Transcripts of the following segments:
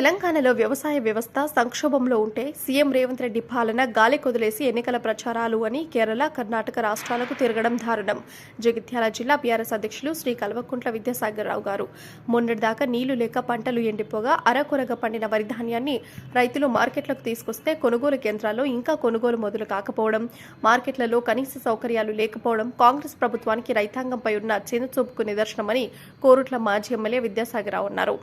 తెలంగాణలో వ్యవసాయ వ్యవస్థ సంక్షోభంలో ఉంటే సీఎం రేవంత్ రెడ్డి పాలన గాలి కొదిలేసి ఎన్నికల ప్రచారాలు అని కేరళ కర్ణాటక రాష్ట్రాలకు తిరగడం దారుణం. జగిత్యాల జిల్లా బీఆర్ఎస్ అధ్యక్షులు శ్రీ కల్వకుంట్ల విద్యాసాగర్ రావు గారు. మొన్నటిదాకా నీళ్ళు లేక పంటలు ఎండిపోగా అరకొరగా పండిన వరి ధాన్యాన్ని రైతులు మార్కెట్లకు తీసుకొస్తే కొనుగోలు కేంద్రాల్లో ఇంకా కొనుగోలు మొదలు కాకపోవడం మార్కెట్లలో కనీస సౌకర్యాలు లేకపోవడం కాంగ్రెస్ ప్రభుత్వానికి రైతాంగంపై ఉన్న చిన్నచూపుకు నిదర్శనమని కోరుట్ల మాజీ ఎమ్మెల్యే విద్యాసాగర్ రావు అన్నారు.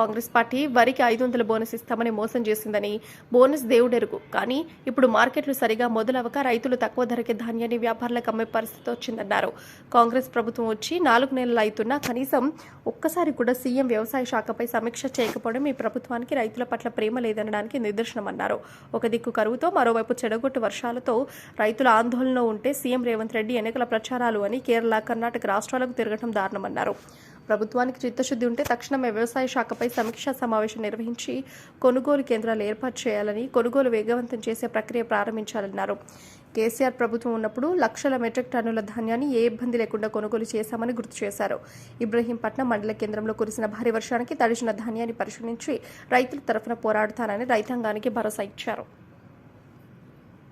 కాంగ్రెస్ పార్టీ వరికి ఐదు వందల బోనస్ ఇస్తామని మోసం చేసిందని బోనస్ దేవుడెరుగు. కానీ ఇప్పుడు మార్కెట్లు సరిగా మొదలవక రైతులు తక్కువ ధరకే ధాన్యాన్ని వ్యాపారులకు అమ్మే పరిస్థితి వచ్చిందన్నారు. కాంగ్రెస్ ప్రభుత్వం వచ్చి నాలుగు నెలలు అవుతున్నా కనీసం ఒక్కసారి కూడా సీఎం వ్యవసాయ శాఖపై సమీక్ష చేయకపోవడం ఈ ప్రభుత్వానికి రైతుల పట్ల ప్రేమ లేదనడానికి నిదర్శనమన్నారు. ఒక దిక్కు కరువుతో మరోవైపు చెడగొట్టు వర్షాలతో రైతుల ఆందోళనలో ఉంటే సీఎం రేవంత్ రెడ్డి ఎన్నికల ప్రచారాలు అని కేరళ కర్ణాటక రాష్ట్రాలకు తిరగడం దారుణమన్నారు. ప్రభుత్వానికి చిత్తశుద్ధి ఉంటే తక్షణమే వ్యవసాయ శాఖపై సమీక్షా సమావేశం నిర్వహించి కొనుగోలు కేంద్రాలు ఏర్పాటు చేయాలని కొనుగోలు వేగవంతం చేసే ప్రక్రియ ప్రారంభించాలన్నారు. కేసీఆర్ ప్రభుత్వం ఉన్నప్పుడు లక్షల మెట్రిక్ టన్నుల ధాన్యాన్ని ఏ ఇబ్బంది లేకుండా కొనుగోలు చేశామని గుర్తు చేశారు. ఇబ్రహీంపట్నం మండల కేంద్రంలో కురిసిన భారీ వర్షానికి తడిచిన ధాన్యాన్ని పరిశీలించి రైతుల తరఫున పోరాడుతానని రైతాంగానికి భరోసా ఇచ్చారు.